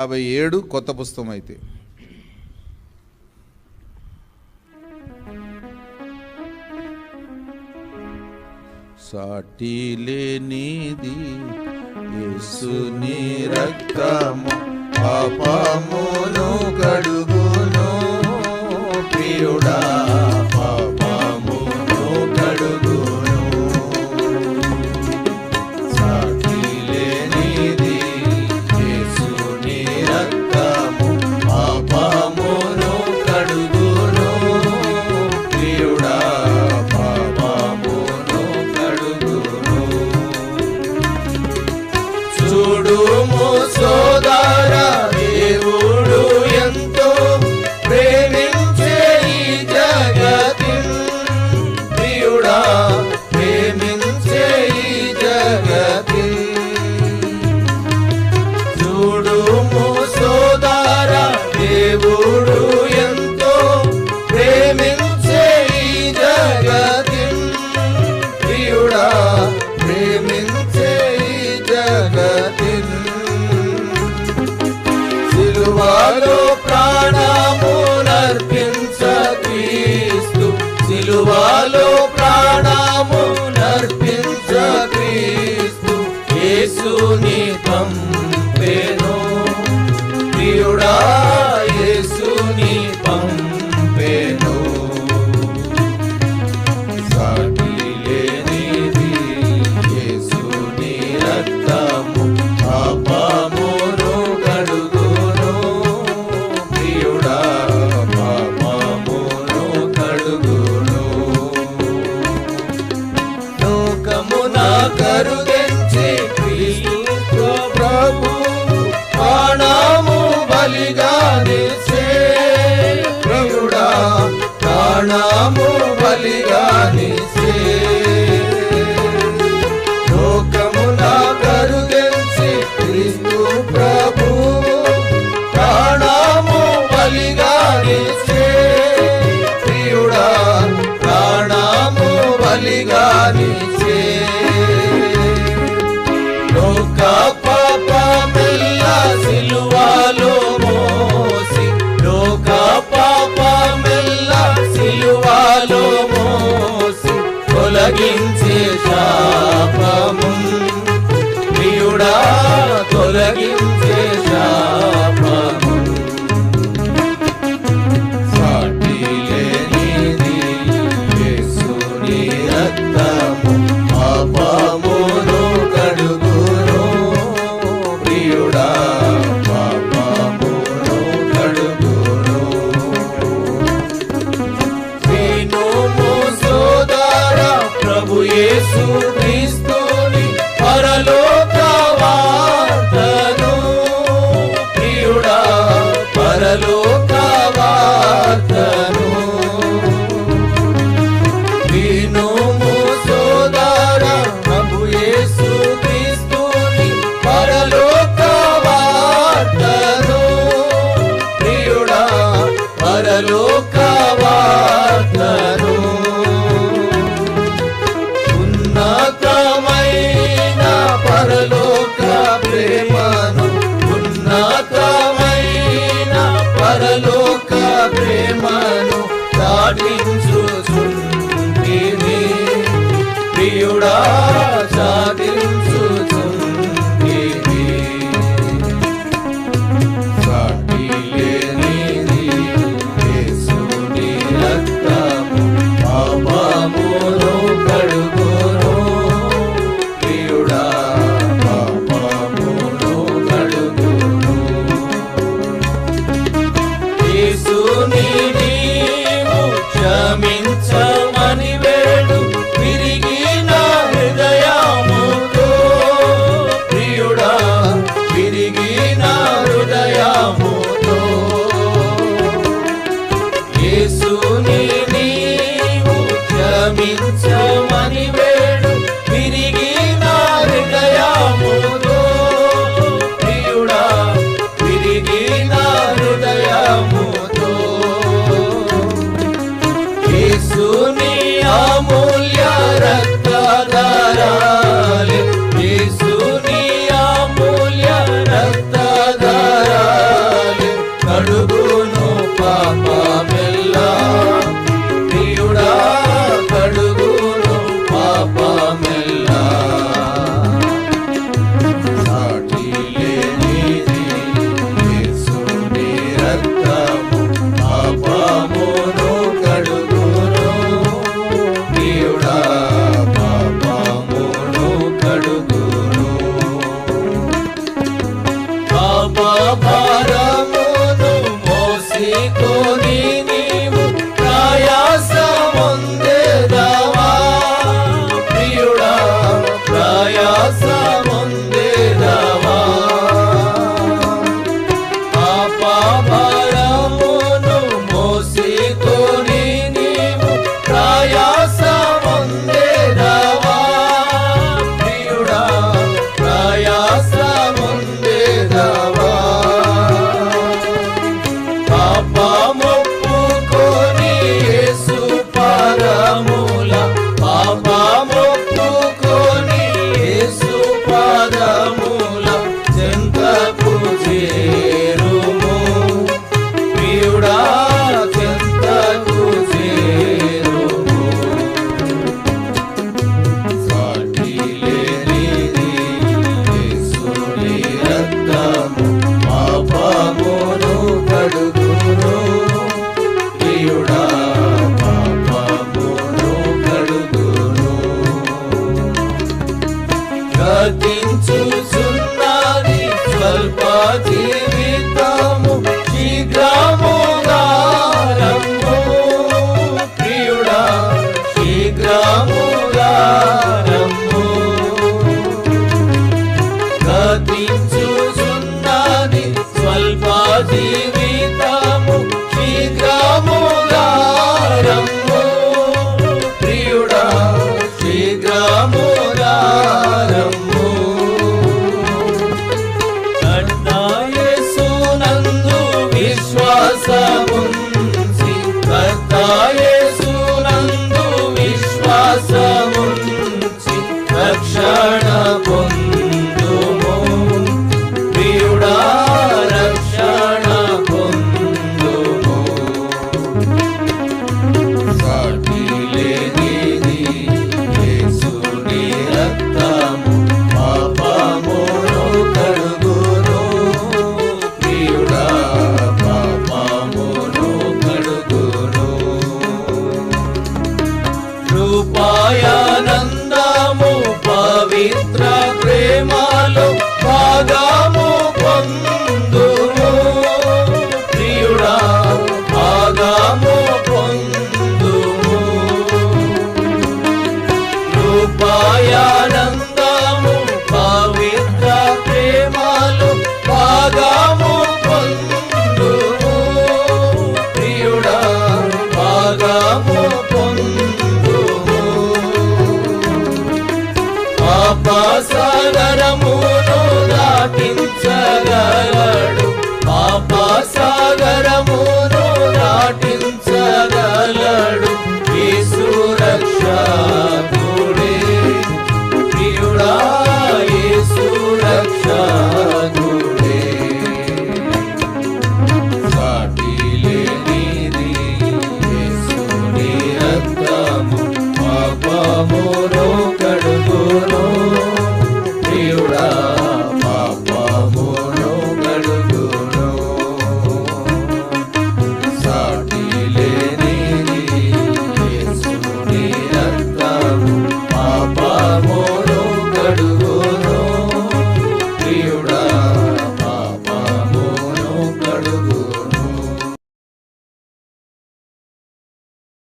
యాభై ఏడు కొత్త పుస్తకం అయితే. సాటి లేనిది యేసుని రక్తము పాపమును కడుగును ప్రియుడా. నాము బలిగా నిసే తొలగించే శాపము ప్రియుడా తొలగించే శాపము సాటి లేనిది యేసుని రక్త. पिंचुचुंटिनी प्रियुडा జీవితము శీఘ్రముదారము ప్రియుడా శీఘ్రముదారము నన్నాయసునందు విశ్వాసము మాయానందము పవిత్ర ప్రేమలో భాగము పొంద.